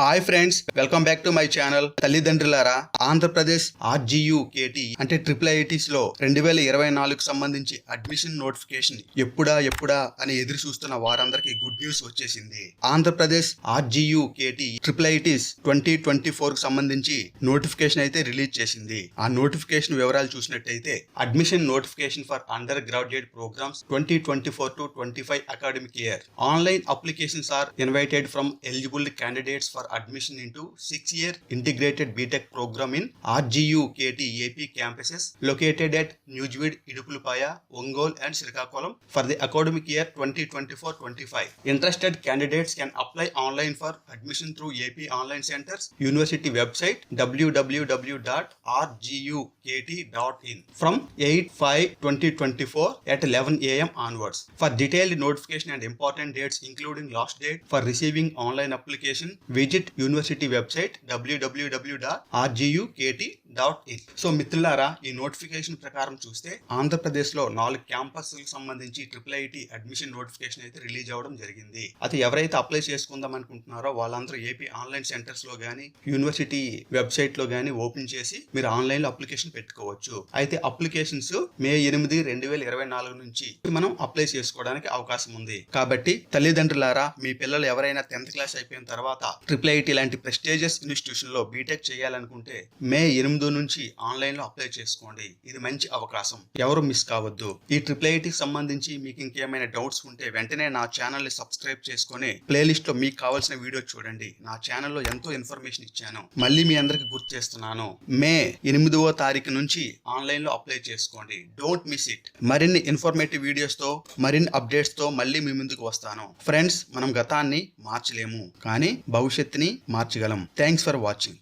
Hi friends welcome back to my channel తల్లిదండ్రులారా. Andhra Pradesh RGU KT అంటే triple ఐటీస్లో రెండు వేల ఇరవై నాలుగు సంబంధించి అడ్మిషన్ నోటిఫికేషన్ ఎప్పుడా ఎప్పుడా అని ఎదురు చూస్తున్న వారందరికీ గుడ్ న్యూస్ వచ్చేసింది. Andhra Pradesh RGU KT triple ITs twenty twenty ఫోర్కు సంబంధించి నోటిఫికేషన్ అయితే రిలీజ్ చేసింది. ఆ నోటిఫికేషన్ వివరాలు చూసినట్టయితే admission notification for undergraduate programs twenty twenty four to twenty five academic year online applications are invited from eligible candidates for admission into six-year integrated BTech program in RGU KT AP campuses located at Nujvid, Idupulupaya, Ongole and Srikakulam for the academic year 2024-25. Interested candidates can apply online for admission through AP Online Centers, University website www.rgukt.in from 8-5-2024 at 11 a.m. onwards. For detailed notification and important dates including last date for receiving online application, visit university dot in so మిత్రులారా ఈ notification ప్రకారం చూస్తే ఆంధ్రప్రదేశ్లో నాలుగు campus సంబంధించి triple IT admission notification అయితే release అవ్వడం జరిగింది. అది ఎవరైతే అప్లై చేసుకుందాం అనుకుంటున్నారో వాళ్ళందరూ ఏపీ ఆన్లైన్ సెంటర్స్లో కానీ యూనివర్సిటీ వెబ్సైట్లో కానీ ఓపెన్ చేసి మీరు ఆన్లైన్లో అప్లికేషన్ పెట్టుకోవచ్చు. అయితే అప్లికేషన్స్ మే ఎనిమిది రెండు వేల ఇరవై నాలుగు నుంచి మనం అప్లై చేసుకోవడానికి అవకాశం ఉంది. కాబట్టి తల్లిదండ్రులారా మీ పిల్లలు ఎవరైనా టెన్త్ క్లాస్ అయిపోయిన తర్వాత ట్రిపుల్ ఐటీ లాంటి ప్రెస్టేజియస్ ఇన్స్టిట్యూషన్లో బీటెక్ చేయాలనుకుంటే మే ఎనిమిదో నుంచి ఆన్లైన్లో అప్లై చేసుకోండి. ఇది మంచి అవకాశం. ఎవరు మిస్ కావద్దు. ఈ ట్రిపుల్ ఐటీకి సంబంధించి మీకు ఇంకేమైనా డౌట్స్ ఉంటే వెంటనే నా ఛానల్ని సబ్స్క్రైబ్ చేసుకుని ప్లేలిస్ట్లో మీకు కావాల్సిన వీడియో చూడండి. నా ఛానల్లో ఎంతో ఇన్ఫర్మేషన్ ఇచ్చాను. మళ్ళీ మీ అందరికి గుర్తు చేస్తున్నాను. మే ఎనిమిదవ తారీఖు నుంచి ఆన్లైన్లో అప్లై చేసుకోండి. Don't miss it. మరిన్ని ఇన్ఫర్మేటివ్ వీడియోస్తో మరిన్ని అప్డేట్స్తో మళ్ళీ మీ ముందుకు వస్తాను. ఫ్రెండ్స్ మనం గతాన్ని మార్చలేము. కానీ భవిష్యత్ భవిష్యత్తుని మార్చగలం. Thanks for watching